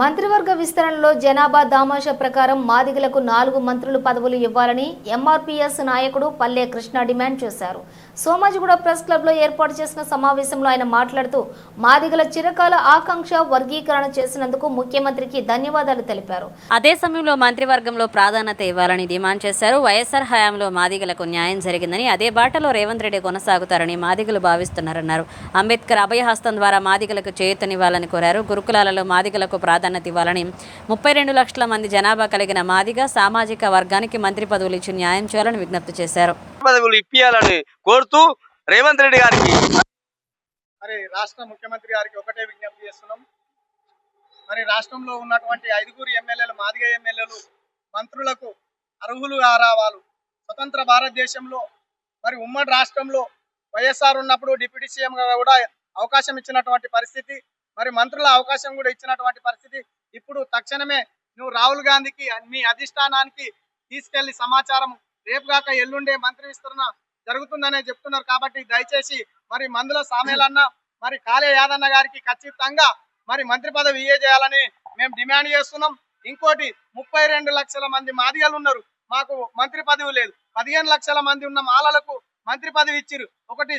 మంత్రివర్గ విస్తరణలో జనాభా దామాషా ప్రకారం మాదిగలకు నాలుగు మంత్రులు పదవులు ఇవ్వాలని ఎంఆర్పీఎస్ నాయకుడు పల్లె కృష్ణ డిమాండ్ చేశారు. సోమాజిగూడ ప్రెస్ క్లబ్లో ఏర్పాటు చేసిన సమావేశంలో ఆయన మాట్లాడుతూ మాదిగల చిరకాల ఆకాంక్ష వర్గీకరణ చేసినందుకు ముఖ్యమంత్రికి ధన్యవాదాలు తెలిపారు. అదే సమయంలో మంత్రివర్గంలో ప్రాధాన్యత ఇవ్వాలని డిమాండ్ చేశారు. వైఎస్ఆర్ హయాంలో మాదిగలకు న్యాయం జరిగిందని అదే బాటలో రేవంత్ రెడ్డి కొనసాగుతారని మాదిగలు భావిస్తున్నారన్నారు. అంబేద్కర్ అభయహస్తం ద్వారా మాదిగలకు చేయూతనివ్వాలని కోరారు. గురుకులాలలో మాదిగలకు ప్రాధాన్యత ఇవ్వాలని ముప్పై రెండు లక్షల మంది జనాభా కలిగిన మాదిగ సామాజిక వర్గానికి మంత్రి పదవులు ఇచ్చి న్యాయం చేయాలని విజ్ఞప్తి చేశారు. పదవులు ఇప్పియాలని కోరుతూ రేవంత్ రెడ్డి గారికి. మరి రాష్ట్ర ముఖ్యమంత్రి గారికి ఒకటే విజ్ఞప్తి చేస్తున్నాం. మరి రాష్ట్రంలో ఉన్నటువంటి ఐదుగురు ఎమ్మెల్యేలు మాదిగ ఎమ్మెల్యేలు మంత్రులకు అర్హులుగా రావాలి స్వతంత్ర భారతదేశంలో మరి ఉమ్మడి రాష్ట్రంలో వైఎస్ఆర్ ఉన్నప్పుడు డిప్యూటీ సీఎంగా కూడా అవకాశం ఇచ్చినటువంటి పరిస్థితి మరి మంత్రుల అవకాశం కూడా ఇచ్చినటువంటి పరిస్థితి ఇప్పుడు తక్షణమే నువ్వు రాహుల్ గాంధీకి మీ అధిష్టానానికి తీసుకెళ్ళి సమాచారం రేపు కాక ఎల్లుండే మంత్రి విస్తరణ జరుగుతుందనే చెప్తున్నారు కాబట్టి దయచేసి మరి మందుల సామేలన్న మరి కాళే యాదన్న గారికి ఖచ్చితంగా మరి మంత్రి పదవి ఇయ్యే చేయాలని మేము డిమాండ్ చేస్తున్నాం. ఇంకోటి ముప్పై రెండు లక్షల మంది మాదిగలు ఉన్నారు. మాకు మంత్రి పదవి లేదు. పదిహేను లక్షల మంది ఉన్న మాలలకు మంత్రి పదవి ఇచ్చిరు ఒకటి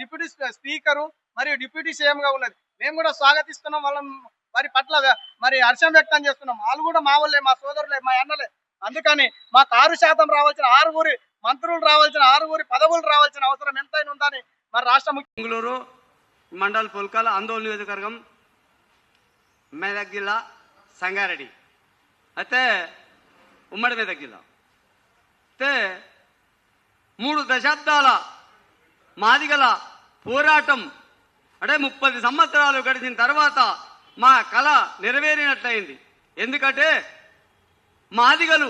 డిప్యూటీ స్పీకరు మరియు డిప్యూటీ సీఎంగా ఉన్నది. మేము కూడా స్వాగతిస్తున్నాం. వాళ్ళని వారి పట్ల మరి హర్షం వ్యక్తం చేస్తున్నాం. వాళ్ళు కూడా మా వాళ్ళే మా సోదరులే మా అన్నలే. అందుకని మాకు ఆరు శాతం రావాల్సిన ఆరుగురి మంత్రులు రావాల్సిన ఆరుగురి పదవులు రావాల్సిన అవసరం ఎంతైనా ఉందని మరి రాష్ట్ర బెంగళూరు మండల్ పుల్కాల ఆందోళన నియోజకవర్గం మెదక్ జిల్లా సంగారెడ్డి. అయితే ఉమ్మడి మెదక్ జిల్లా అయితే మూడు దశాబ్దాల మాదిగల పోరాటం అంటే ముప్పది సంవత్సరాలు గడిచిన తర్వాత మా కళ నెరవేరినట్లయింది. ఎందుకంటే మాదిగలు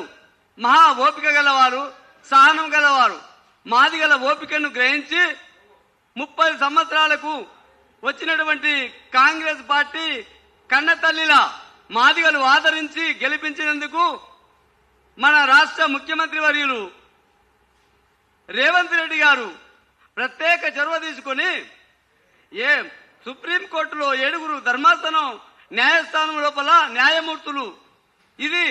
మహా ఓపిక గలవారు సహనం గలవారు. మాదిగల ఓపికను గ్రహించి ముప్పై సంవత్సరాలకు వచ్చినటువంటి కాంగ్రెస్ పార్టీ కన్న తల్లిలా మాదిగలు ఆదరించి గెలిపించినందుకు మన రాష్ట్ర ముఖ్యమంత్రి వర్యులు రేవంత్ రెడ్డి గారు ప్రత్యేక చొరవ తీసుకొని ఏం? సుప్రీంకోర్టులో ఏడుగురు ధర్మాసనం న్యాయస్థానం లోపల న్యాయమూర్తులు. ఇది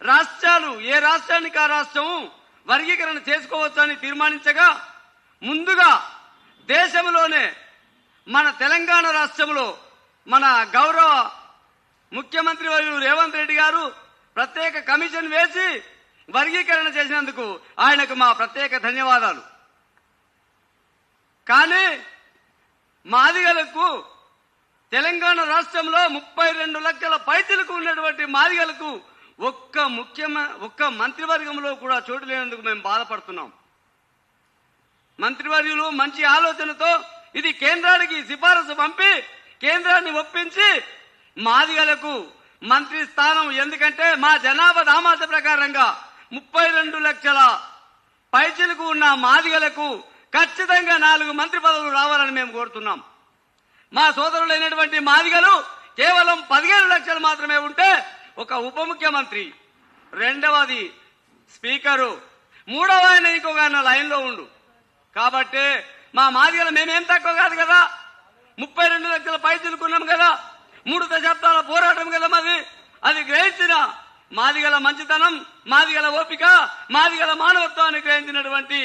రాష్ట్రాలు ఏ రాష్ట్రానికి ఆ రాష్ట్రం వర్గీకరణ చేసుకోవచ్చని తీర్మానించగా ముందుగా దేశంలోనే మన తెలంగాణ రాష్ట్రంలో మన గౌరవ ముఖ్యమంత్రి వర్యులు రేవంత్ రెడ్డి గారు ప్రత్యేక కమిషన్ వేసి వర్గీకరణ చేసినందుకు ఆయనకు మా ప్రత్యేక ధన్యవాదాలు. కానీ మాదిగలకు తెలంగాణ రాష్ట్రంలో ముప్పై రెండు లక్షల పైసలకు ఉన్నటువంటి మాదిగలకు ఒక్క ముఖ్యమ ఒక్క మంత్రివర్గంలో కూడా చోటు లేనందుకు మేము బాధపడుతున్నాం. మంత్రివర్యులు మంచి ఆలోచనతో ఇది కేంద్రానికి సిఫారసు పంపి కేంద్రాన్ని ఒప్పించి మాదిగలకు మంత్రి స్థానం ఎందుకంటే మా జనాభా దామాస ప్రకారంగా ముప్పై రెండు లక్షల పైచలకు ఉన్న మాదిగలకు ఖచ్చితంగా నాలుగు మంత్రి పదవులు రావాలని మేము కోరుతున్నాం. మా సోదరులైనటువంటి మాదిగలు కేవలం పదిహేను లక్షలు మాత్రమే ఉంటే ఒక ఉప ముఖ్యమంత్రి రెండవది స్పీకరు మూడవ ఆయన ఇంకొక ఆయన లైన్లో ఉండు. కాబట్టి మా మాదిగలు మేమేం తక్కువ కాదు కదా? ముప్పై రెండు లక్షల పై తిరుకున్నాం కదా? మూడు దశాబ్దాల పోరాటం కదా మాది? అది గ్రహించిన మాదిగల మంచితనం మాదిగల ఓపిక మాదిగల మానవత్వాన్ని గ్రహించినటువంటి